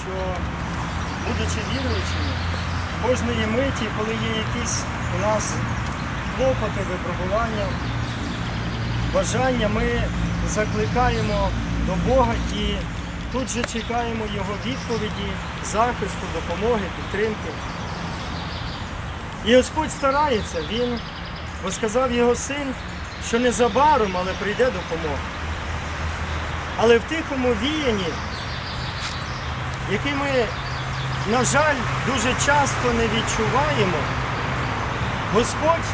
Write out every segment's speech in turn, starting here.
що, будучи віруючими, кожної миті, коли є якісь у нас клопоти, випробування, бажання, ми закликаємо до Бога і тут же чекаємо Його відповіді, захисту, допомоги, підтримки. І Господь старається, Він, бо сказав його син, що незабаром, але прийде допомога. Але в тихому віянні, який ми, на жаль, дуже часто не відчуваємо, Господь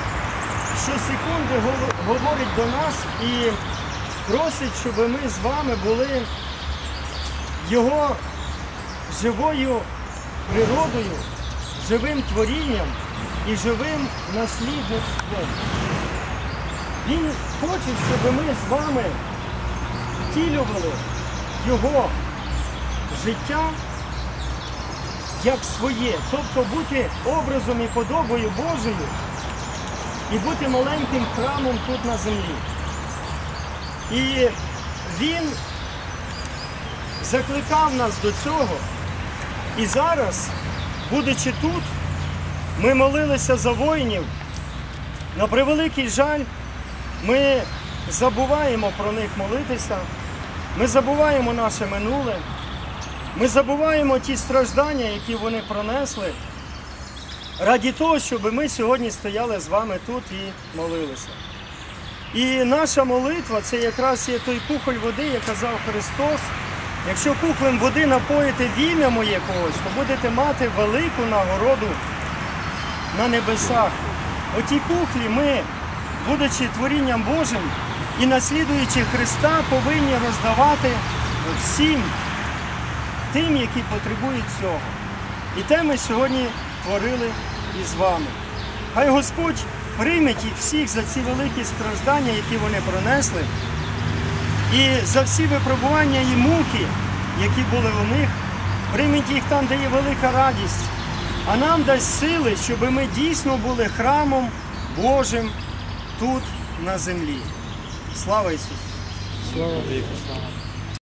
щосекунди гов- говорить до нас і просить, щоб ми з вами були Його живою природою, живим творінням і живим наслідництвом. Він хоче, щоб ми з вами втілювали Його життя як своє, тобто бути образом і подобою Божою і бути маленьким храмом тут на землі. І він закликав нас до цього. І зараз, будучи тут, ми молилися за воїнів. На превеликий жаль, ми забуваємо про них молитися, ми забуваємо наше минуле, ми забуваємо ті страждання, які вони пронесли, раді того, щоб ми сьогодні стояли з вами тут і молилися. І наша молитва це якраз є той кухоль води, як казав Христос. Якщо кухлем води напоїте в ім'я моє когось, то будете мати велику нагороду на небесах. Оті кухлі ми, будучи творінням Божим і наслідуючи Христа, повинні роздавати всім тим, які потребують цього. І те ми сьогодні творили із вами. Хай Господь прийме їх всіх за ці великі страждання, які вони пронесли, і за всі випробування і муки, які були у них, прийміть їх там, де є велика радість, а нам дасть сили, щоб ми дійсно були храмом Божим тут на землі. Слава Ісусу! Слава Богу.